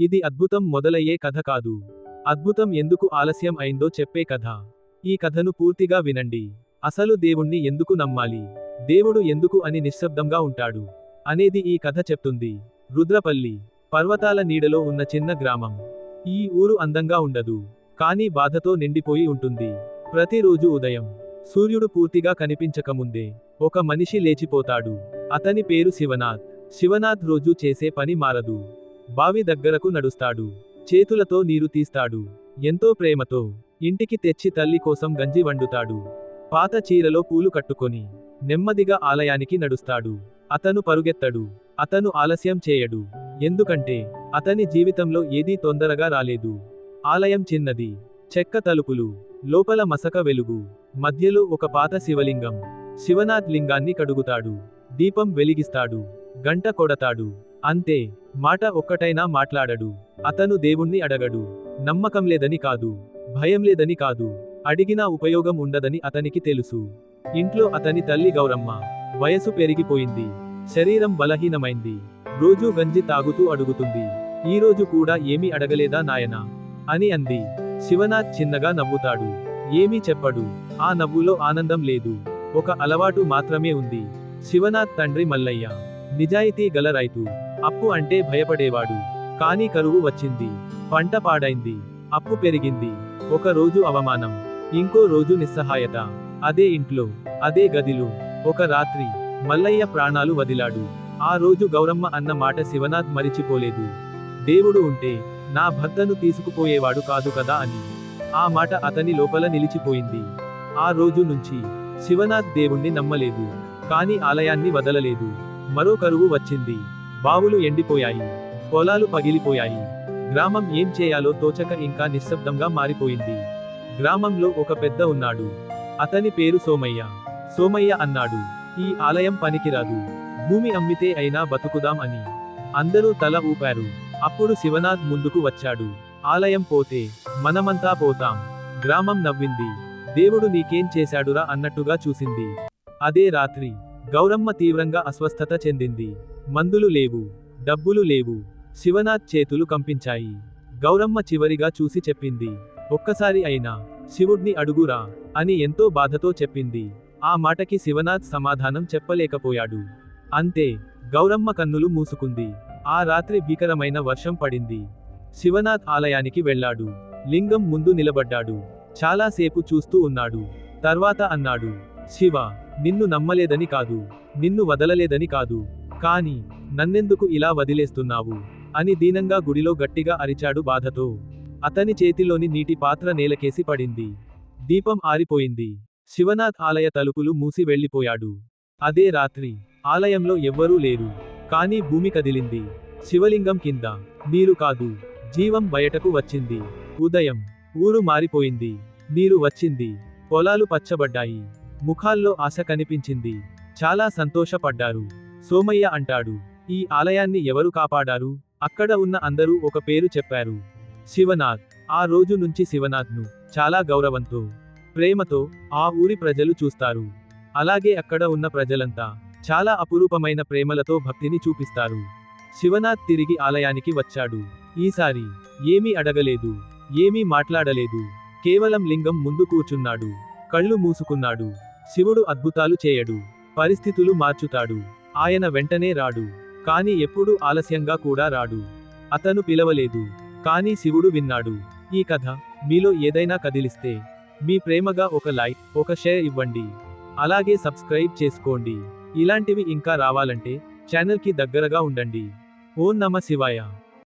ఇది అద్భుతం మొదలయ్యే కథ కాదు. అద్భుతం ఎందుకు ఆలస్యం అయిందో చెప్పే కథ. ఈ కథను పూర్తిగా వినండి. అసలు దేవుణ్ణి ఎందుకు నమ్మాలి? దేవుడు ఎందుకు అని నిశ్శబ్దంగా ఉంటాడు? అనేది ఈ కథ చెప్తుంది. రుద్రపల్లి పర్వతాల నీడలో ఉన్న చిన్న గ్రామం. ఈ ఊరు అందంగా ఉండదు. కానీ బాధతో నిండిపోయి ఉంటుంది. ప్రతిరోజు ఉదయం సూర్యుడు పూర్తిగా కనిపించకముందే ఒక మనిషి లేచిపోతాడు. అతని పేరు శివనాథ్. శివనాథ్ రోజు చేసే పని మారదు. బావి దగ్గరకు నడుస్తాడు. చేతులతో నీరు తీస్తాడు. ఎంతో ప్రేమతో ఇంటికి తెచ్చి తల్లి కోసం గంజి వండుతాడు. పాత చీరలో పూలు కట్టుకొని నెమ్మదిగా ఆలయానికి నడుస్తాడు. అతను పరుగెత్తడు. అతను ఆలస్యం చేయడు. ఎందుకంటే అతని జీవితంలో ఏదీ తొందరగా రాలేదు. ఆలయం చిన్నది. చెక్క తలుపులు లోపల మసక వెలుగు మధ్యలో ఒక పాత శివలింగం. శివనాథ్ లింగాన్ని కడుగుతాడు. దీపం వెలిగిస్తాడు. గంట కొడతాడు. అంతే మాట ఒక్కటైనా మాట్లాడడు. అతను దేవుణ్ణి అడగడు. నమ్మకం లేదని కాదు. భయం లేదని కాదు. అడిగినా ఉపయోగం ఉండదని అతనికి తెలుసు. ఇంట్లో అతని తల్లి గౌరమ్మ. వయసు పెరిగిపోయింది. శరీరం బలహీనమైంది. రోజూ గంజి తాగుతూ అడుగుతుంది. ఈ రోజు కూడా ఏమీ అడగలేదా నాయనా? అని అంది. శివనాథ్ చిన్నగా నవ్వుతాడు. ఏమీ చెప్పడు. ఆ నవ్వులో ఆనందం లేదు. ఒక అలవాటు మాత్రమే ఉంది. శివనాథ్ తండ్రి మల్లయ్య. నిజాయితీ గల రైతు. అప్పు అంటే భయపడేవాడు. కానీ కరువు వచ్చింది. పంట పాడైంది. అప్పు పెరిగింది. ఒక రోజు అవమానం. ఇంకో రోజు నిస్సహాయత. అదే ఇంట్లో. అదే గదిలో. ఒక రాత్రి. మల్లయ్య ప్రాణాలు వదిలాడు. ఆ రోజు గౌరమ్మ అన్న మాట శివనాథ్ మరిచిపోలేదు. దేవుడు ఉంటే నా భర్తను తీసుకుపోయేవాడు కాదు కదా అని. ఆ మాట అతని లోపల నిలిచిపోయింది. ఆ రోజు నుంచి శివనాథ్ దేవుణ్ణి నమ్మలేదు. కాని ఆలయాన్ని వదలలేదు. మరో కరువు వచ్చింది. బావులు ఎండిపోయాయి. పొలాలు పగిలిపోయాయి. గ్రామం ఏం చేయాలో తోచక ఇంకా నిశ్శబ్దంగా మారిపోయింది. గ్రామంలో ఒక పెద్ద ఉన్నాడు. అతని పేరు సోమయ్య. సోమయ్య అన్నాడు ఈ ఆలయం పనికిరాదు. భూమి అమ్మితే అయినా బతుకుదాం అని. అందరూ తల ఊపారు. అప్పుడు శివనాథ్ ముందుకు వచ్చాడు. ఆలయం పోతే మనమంతా పోతాం. గ్రామం నవ్వింది. దేవుడు నీకేం చేశాడురా అన్నట్టుగా చూసింది. అదే రాత్రి. గౌరమ్మ తీవ్రంగా అస్వస్థత చెందింది. మందులు లేవు డబ్బులు లేవు శివనాథ్ చేతులు కంపించాయి. గౌరమ్మ చివరిగా చూసి చెప్పింది ఒక్కసారి అయినా శివుడ్ని అడుగురా అని ఎంతో బాధతో చెప్పింది. ఆ మాటకి శివనాథ్ సమాధానం చెప్పలేకపోయాడు. అంతే గౌరమ్మ కన్నులు మూసుకుంది. ఆ రాత్రి భీకరమైన వర్షం పడింది. శివనాథ్ ఆలయానికి వెళ్ళాడు. లింగం ముందు నిలబడ్డాడు. చాలాసేపు చూస్తూ ఉన్నాడు. తర్వాత అన్నాడు శివ నిన్ను నమ్మలేదని కాదు నిన్ను వదలలేదని కాదు కాని నన్నెందుకు ఇలా వదిలేస్తున్నావు? అని దీనంగా గుడిలో గట్టిగా అరిచాడు బాధతో. అతని చేతిలోని నీటి పాత్ర నేలకేసి పడింది. దీపం ఆరిపోయింది. శివనాథ్ ఆలయ తలుపులు మూసి వెళ్ళిపోయాడు. అదే రాత్రి. ఆలయంలో ఎవ్వరూ లేరు. కానీ భూమి కదిలింది. శివలింగం కింద. నీరు కాదు. జీవం బయటకు వచ్చింది. ఉదయం. ఊరు మారిపోయింది. నీరు వచ్చింది. పొలాలు పచ్చబడ్డాయి. ముఖాల్లో ఆశ కనిపించింది. చాలా సంతోషపడ్డారు. సోమయ్య అంటాడు. ఈ ఆలయాన్ని ఎవరు కాపాడారు? అక్కడ ఉన్న అందరూ ఒక పేరు చెప్పారు. శివనాథ్. ఆ రోజు నుంచి శివనాథ్ను చాలా గౌరవంతో ప్రేమతో ఆ ఊరి ప్రజలు చూస్తారు. అలాగే అక్కడ ఉన్న ప్రజలంతా చాలా అపురూపమైన ప్రేమలతో భక్తిని చూపిస్తారు. శివనాథ్ తిరిగి ఆలయానికి వచ్చాడు. ఈసారి ఏమీ అడగలేదు. ఏమీ మాట్లాడలేదు. కేవలం లింగం ముందు కూర్చున్నాడు. కళ్ళు మూసుకున్నాడు. శివుడు అద్భుతాలు చేయడు పరిస్థితులు మార్చుతాడు ఆయన వెంటనే రాడు కాని ఎప్పుడూ ఆలస్యంగా కూడా రాడు. అతను పిలవలేదు కానీ శివుడు విన్నాడు. ఈ కథ మీలో ఏదైనా కదిలిస్తే మీ ప్రేమగా ఒక లైక్ ఒక షేర్ ఇవ్వండి. అలాగే సబ్స్క్రైబ్ చేసుకోండి. ఇలాంటివి ఇంకా రావాలంటే ఛానల్కి దగ్గరగా ఉండండి. ఓం నమ శివాయ.